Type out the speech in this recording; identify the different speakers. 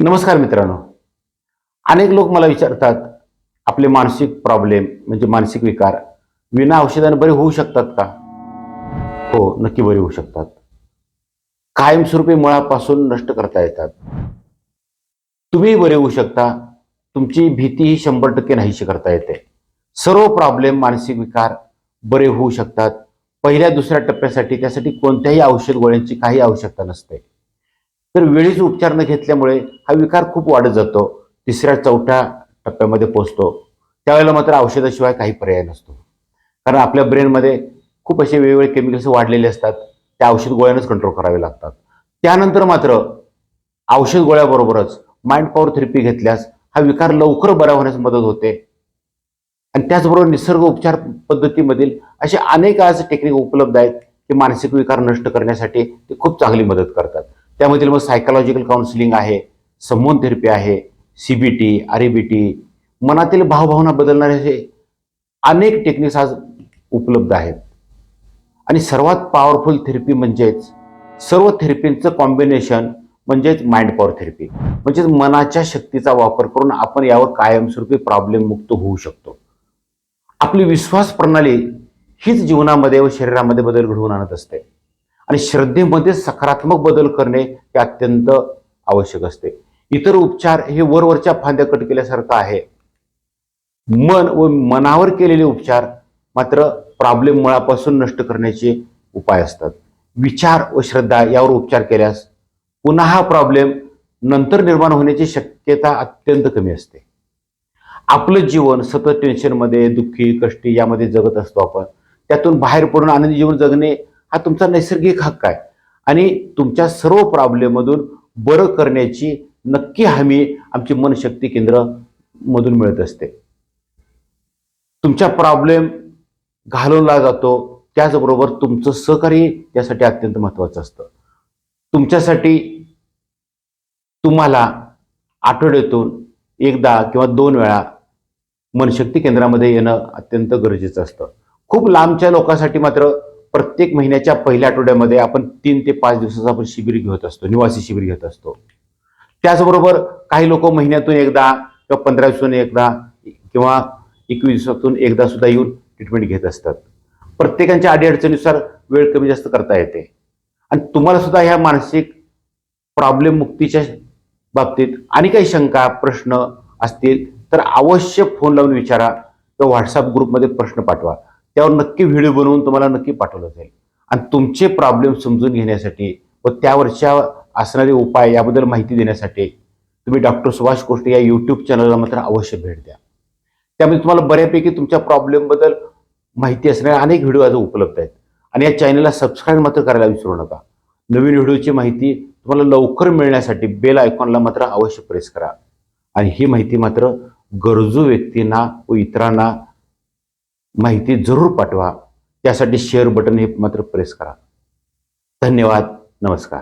Speaker 1: नमस्कार मित्रांनो. अनेक लोक मला विचारतात आपले मानसिक प्रॉब्लेम म्हणजे मानसिक विकार विना औषधाने बरे होऊ शकतात का? हो नक्की बरे होऊ शकतात. कायमस्वरूपी मुळापासून नष्ट करता येतात. तुम्ही बरे होऊ शकता तुमची भीती ही शंभर टक्के नाहीशी करता येते. सर्व प्रॉब्लेम मानसिक विकार बरे होऊ शकतात. पहिल्या दुसऱ्या टप्प्यासाठी त्यासाठी कोणत्याही औषध गोळ्यांची काही आवश्यकता नसते. तर वेळीच उपचार न घेतल्यामुळे हा विकार खूप वाढत जातो. तिसऱ्या चौथ्या टप्प्यामध्ये पोहोचतो. त्यावेळेला मात्र औषधाशिवाय काही पर्याय नसतो. कारण आपल्या ब्रेनमध्ये खूप असे वेगवेगळे केमिकल्स वाढलेले असतात. त्या औषध गोळ्यानंच कंट्रोल करावे लागतात. त्यानंतर मात्र औषध गोळ्याबरोबरच माइंड पॉवर थेरपी घेतल्यास हा विकार लवकर बरा होण्यास मदत होते. आणि त्याचबरोबर निसर्ग उपचार पद्धतीमधील असे अनेक आज टेक्निक उपलब्ध आहेत की मानसिक विकार नष्ट करण्यासाठी ते खूप चांगली मदत करतात. त्यामधील मग सायकोलॉजिकल काउन्सिलिंग आहे समोन थेरपी आहे सीबीटी आरईबीटी मनातील भावभावना बदलणारे असे अनेक टेक्निक्स आज उपलब्ध आहेत. आणि सर्वात पॉवरफुल थेरपी म्हणजेच सर्व थेरपींचं कॉम्बिनेशन म्हणजेच माइंड पॉवर थेरपी म्हणजेच मनाच्या शक्तीचा वापर करून आपण यावर कायमस्वरूपी प्रॉब्लेम मुक्त होऊ शकतो. आपली विश्वास प्रणाली हीच जीवनामध्ये व शरीरामध्ये बदल घडवून आणत असते. आणि श्रद्धेमध्ये सकारात्मक बदल करणे हे अत्यंत आवश्यक असते. इतर उपचार हे वरवरच्या फांद्या कट केल्यासारखं आहे. मन व मनावर केलेले उपचार मात्र प्रॉब्लेम मुळापासून नष्ट करण्याचे उपाय असतात. विचार व श्रद्धा यावर उपचार केल्यास पुन्हा हा प्रॉब्लेम नंतर निर्माण होण्याची शक्यता अत्यंत कमी असते. आपलं जीवन सतत टेन्शनमध्ये दुःखी कष्टी यामध्ये जगत असतो आपण. त्यातून बाहेर पडून आनंदी जीवन जगणे हा तुमचा नैसर्गिक हक्क आहे. आणि तुमच्या सर्व प्रॉब्लेममधून बरं करण्याची नक्की हमी आमची मनशक्ती केंद्र मधून मिळत असते. तुमचा प्रॉब्लेम घालवला जातो त्याचबरोबर तुमचं सहकार्य त्यासाठी अत्यंत महत्वाचं असतं. तुमच्यासाठी तुम्हाला आठवड्यातून एकदा किंवा दोन वेळा मनशक्ती केंद्रामध्ये येणं अत्यंत गरजेचं असतं. खूप लांबच्या लोकांसाठी मात्र प्रत्येक महिन्याच्या पहिल्या आठवड्यामध्ये आपण तीन ते पाच दिवसाचा आपण शिबिर घेत असतो निवासी शिबिर घेत असतो. त्याचबरोबर काही लोक महिन्यातून एकदा किंवा पंधरा दिवसातून एकदा किंवा एकवीस दिवसातून एकदा सुद्धा येऊन ट्रीटमेंट घेत असतात. प्रत्येकांच्या अडीअडचणीनुसार वेळ कमी जास्त करता येते. आणि तुम्हाला सुद्धा ह्या मानसिक प्रॉब्लेम मुक्तीच्या बाबतीत आणि काही शंका प्रश्न असतील तर अवश्य फोन लावून विचारा किंवा व्हॉट्सअप ग्रुपमध्ये प्रश्न पाठवा. त्यावर नक्की व्हिडिओ बनवून तुम्हाला नक्की पाठवलं जाईल. आणि तुमचे प्रॉब्लेम समजून घेण्यासाठी व त्यावरच्या असणारे उपाय याबद्दल माहिती देण्यासाठी तुम्ही डॉक्टर सुभाष कोष्टे या यूट्यूब चॅनलला मात्र अवश्य भेट द्या. त्यामध्ये तुम्हाला बऱ्यापैकी तुमच्या प्रॉब्लेमबद्दल माहिती असणारे अनेक व्हिडिओ आज उपलब्ध आहेत. आणि या चॅनलला सबस्क्राईब मात्र करायला विसरू नका. नवीन व्हिडिओची माहिती तुम्हाला लवकर मिळण्यासाठी बेल आयकॉनला मात्र अवश्य प्रेस करा. आणि ही माहिती मात्र गरजू व्यक्तींना व इतरांना माहिती जरूर पाठवा. त्यासाठी शेअर बटन हे मात्र प्रेस करा. धन्यवाद. नमस्कार.